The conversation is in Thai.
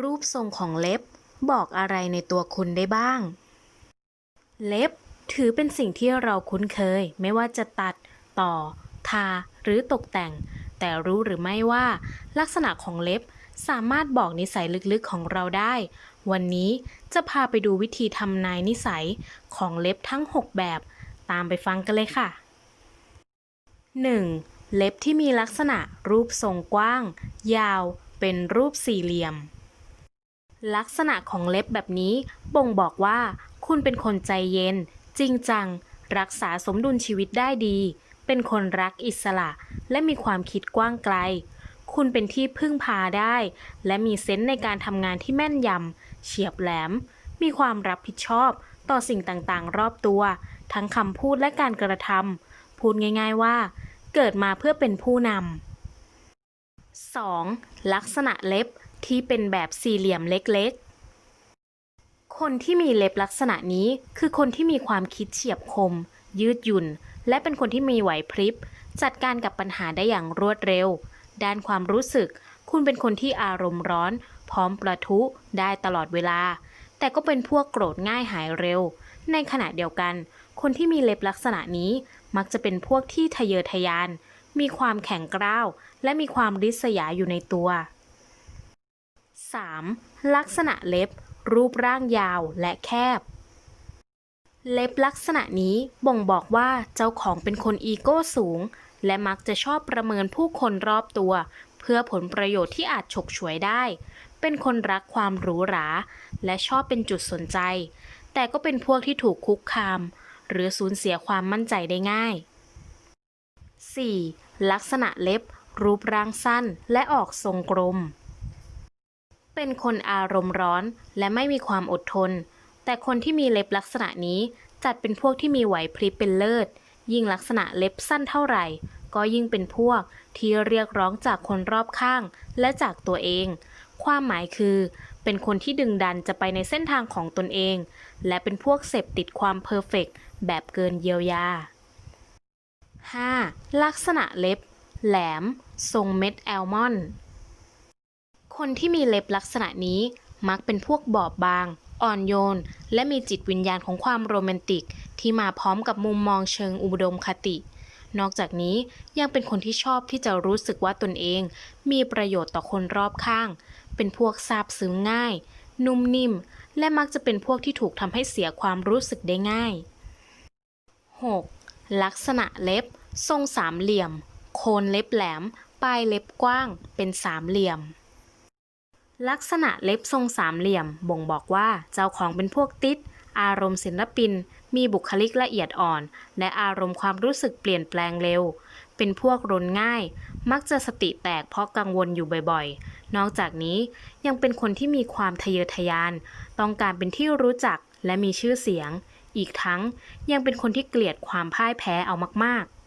รูปทรงของเล็บบอกอะไรในตัวคุณได้บ้าง เล็บถือเป็นสิ่งที่เราคุ้นเคย ไม่ว่าจะตัด ต่อ ทา หรือตกแต่ง แต่รู้หรือไม่ว่า ลักษณะของเล็บสามารถบอกนิสัยลึกๆของเราได้ วันนี้จะพาไปดูวิธีทำนายนิสัยของเล็บทั้ง 6 แบบ ตามไปฟังกันเลยค่ะ 1. เล็บที่มีลักษณะรูปทรงกว้าง ยาว เป็นรูปสี่เหลี่ยม ลักษณะของเล็บแบบนี้บ่งบอกว่า คุณเป็นคนใจเย็น จริงจัง รักษาสมดุลชีวิตได้ดี เป็นคนรักอิสระ และมีความคิดกว้างไกล คุณเป็นที่พึ่งพาได้ และมีเซนส์ในการทำงานที่แม่นยำเฉียบแหลม มีความรับผิดชอบต่อสิ่งต่างๆ รอบตัว ทั้งคำพูดและการกระทำพูดง่าย ๆว่า เกิดมาเพื่อเป็นผู้นำ 2. ลักษณะเล็บ ที่เป็นแบบสี่เหลี่ยมเล็กๆ คนที่มีเล็บลักษณะนี้คือคนที่มีความคิดเฉียบคม ยืดหยุ่น และเป็นคนที่มีไหวพริบ จัดการกับปัญหาได้อย่างรวดเร็ว ด้านความรู้สึก คุณเป็นคนที่อารมณ์ร้อน พร้อมประทุได้ตลอดเวลา แต่ก็เป็นพวกโกรธง่ายหายเร็ว ในขณะเดียวกัน คนที่มีเล็บลักษณะนี้มักจะเป็นพวกที่ทะเยอทะยาน มีความแข็งกร้าว และมีความริษยาอยู่ในตัว 3. ลักษณะเล็บ รูปร่างยาวและแคบ เล็บลักษณะนี้บ่งบอกว่าเจ้าของเป็นคนอีโก้สูง และมักจะชอบประเมินผู้คนรอบตัว เพื่อผลประโยชน์ที่อาจฉกฉวยได้ เป็นคนรักความหรูหรา และชอบเป็นจุดสนใจ แต่ก็เป็นพวกที่ถูกคุกคาม หรือสูญเสียความมั่นใจได้ง่าย 4. ลักษณะเล็บ รูปร่างสั้นและออกทรงกลม เป็นคนอารมณ์ร้อน และไม่มีความอดทน แต่คนที่มีเล็บลักษณะนี้จัดเป็นพวกที่มีไหวพริบเป็นเลิศ ยิ่งลักษณะเล็บสั้นเท่าไหร่ ก็ยิ่งเป็นพวกที่เรียกร้องจากคนรอบข้างและจากตัวเอง ความหมายคือ เป็นคนที่ดึงดันจะไปในเส้นทางของตนเอง และเป็นพวกเสพติดความเพอร์เฟกต์แบบเกินเยียวยา 5. ลักษณะเล็บ แหลม ทรงเม็ดแอลมอนด์ คนที่มีเล็บลักษณะนี้มักเป็นพวกบอบบาง อ่อนโยน และมีจิตวิญญาณของความโรแมนติก ที่มาพร้อมกับมุมมองเชิงอุดมคติ นอกจากนี้ยังเป็นคนที่ชอบที่จะรู้สึกว่าตนเอง มีประโยชน์ต่อคนรอบข้าง เป็นพวกซาบซึ้งง่าย นุ่มนิ่ม และมักจะเป็นพวกที่ถูกทำให้เสียความรู้สึกได้ง่าย 6. ลักษณะเล็บ ทรงสามเหลี่ยม โคนเล็บแหลม ปลายเล็บกว้าง เป็นสามเหลี่ยม ลักษณะเล็บทรงสามเหลี่ยม บ่งบอกว่าเจ้าของเป็นพวกติดอารมณ์ศิลปิน มีบุคลิกละเอียดอ่อน และอารมณ์ความรู้สึกเปลี่ยนแปลงเร็ว เป็นพวกรนง่าย มักจะสติแตกเพราะกังวลอยู่บ่อยๆ นอกจากนี้ยังเป็นคนที่มีความทะเยอทะยาน ต้องการเป็นที่รู้จักและมีชื่อเสียง อีกทั้งยังเป็นคนที่เกลียดความพ่ายแพ้เอามากๆ